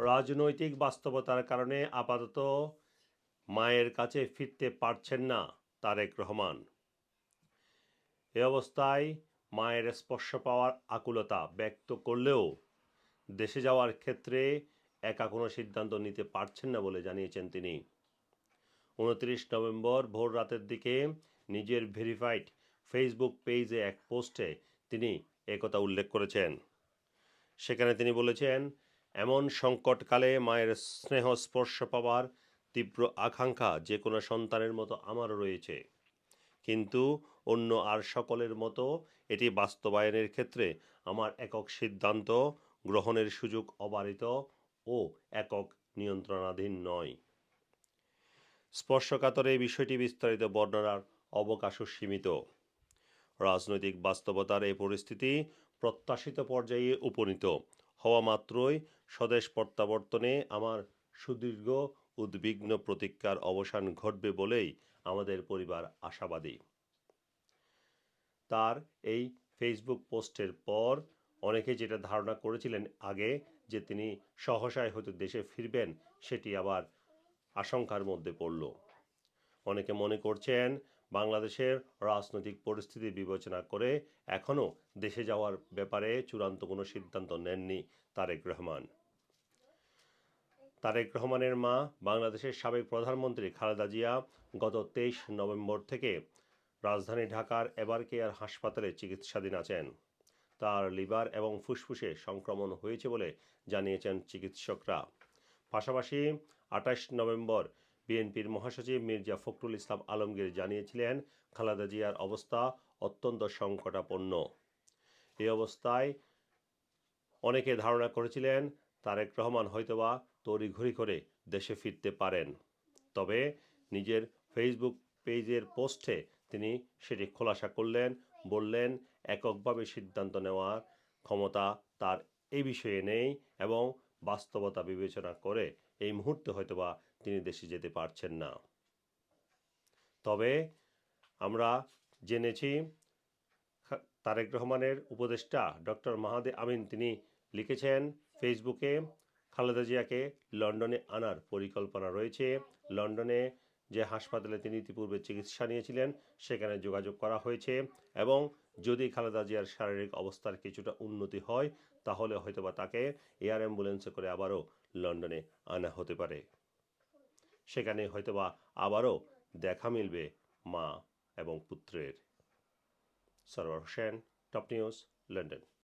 রাজনৈতিক বাস্তবতার কারণে আপাতত মায়ের কাছে ফিরতে পারছেন না তারেক রহমান। এ অবস্থায় মায়ের স্পর্শ পাওয়ার আকুলতা ব্যক্ত করলেও দেশে যাওয়ার ক্ষেত্রে একা কোনো সিদ্ধান্ত নিতে পারছেন না বলে জানিয়েছেন তিনি। উনত্রিশ নভেম্বর ভোর রাতের দিকে নিজের ভেরিফাইড ফেসবুক পেজে এক পোস্টে তিনি একথা উল্লেখ করেছেন। সেখানে তিনি বলেছেন এমন সংকটকালে মায়ের স্নেহ স্পর্শ পাওয়ার তীব্র আকাঙ্ক্ষা যে কোনো সন্তানের মতো আমারও রয়েছে। কিন্তু অন্য আর সকলের মতো এটি বাস্তবায়নের ক্ষেত্রে আমার একক সিদ্ধান্ত গ্রহণের সুযোগ অবারিত ও একক নিয়ন্ত্রণাধীন নয়। স্পর্শকাতর এই বিষয়টি বিস্তারিত বর্ণনার অবকাশও সীমিত। রাজনৈতিক বাস্তবতার এই পরিস্থিতি প্রত্যাশিত পর্যায়ে উপনীত। হওয়া মাত্রই স্বদেশ প্রত্যাবর্তনে আমার সুদীর্ঘ উদ্বিগ্ন প্রতীক্ষার অবসান ঘটবে বলেই আমাদের পরিবার আশাবাদী। তার এই ফেসবুক পোস্টের পর অনেকে যেটা ধারণা করেছিলেন আগে যে তিনি সহসায় হয়তো দেশে ফিরবেন, সেটি আবার আশঙ্কার মধ্যে পড়ল। অনেকে মনে করছেন বাংলাদেশের রাজনৈতিক পরিস্থিতি বিবেচনা করে এখনও দেশে যাওয়ার ব্যাপারে চূড়ান্ত কোনো সিদ্ধান্ত নেননি তারেক রহমান। তারেক রহমানের মা, বাংলাদেশের সাবেক প্রধানমন্ত্রী খালেদা জিয়া গত তেইশ নভেম্বর থেকে রাজধানী ঢাকার এবার কেয়ার হাসপাতালে চিকিৎসাধীন আছেন। তার লিভার এবং ফুসফুসে সংক্রমণ হয়েছে বলে জানিয়েছেন চিকিৎসকরা। পাশাপাশি আঠাশ নভেম্বর বিএনপির মহাসচিব মির্জা ফখরুল ইসলাম আলমগীর জানিয়েছিলেন, খালেদা জিয়ার অবস্থা অত্যন্ত সংকটাপন্ন। এ অবস্থায় অনেকে ধারণা করেছিলেন, তারেক রহমান হয়তোবা তড়িঘড়ি করে দেশে ফিরতে পারেন। তবে নিজের ফেসবুক পেজের পোস্টে তিনি সেটি খোলাসা করলেন, বললেন, এককভাবে সিদ্ধান্ত নেওয়ার ক্ষমতা তার এই বিষয়ে নেই এবং বাস্তবতা বিবেচনা করে এই মুহূর্তে হয়তোবা তিনি দেশে যেতে পারছেন না। তবে আমরা জেনেছি তারেক রহমানের উপদেষ্টা ডক্টর মাহাদে আমিন তিনি লিখেছেন, ফেসবুকে খালেদা জিয়াকে লন্ডনে আনার পরিকল্পনা রয়েছে। লন্ডনে যে হাসপাতালে তিনি ইতিপূর্বে চিকিৎসা নিয়েছিলেন, সেখানে যোগাযোগ করা হয়েছে এবং যদি খালেদা জিয়ার শারীরিক অবস্থার কিছুটা উন্নতি হয়, তাহলে হয়তোবা তাকে এয়ার অ্যাম্বুলেন্সে করে আবারও লন্ডনে আনা হতে পারে। সেখানে হয়তোবা আবারও দেখা মিলবে মা এবং পুত্রের। Sarwar Hossain, top news, London.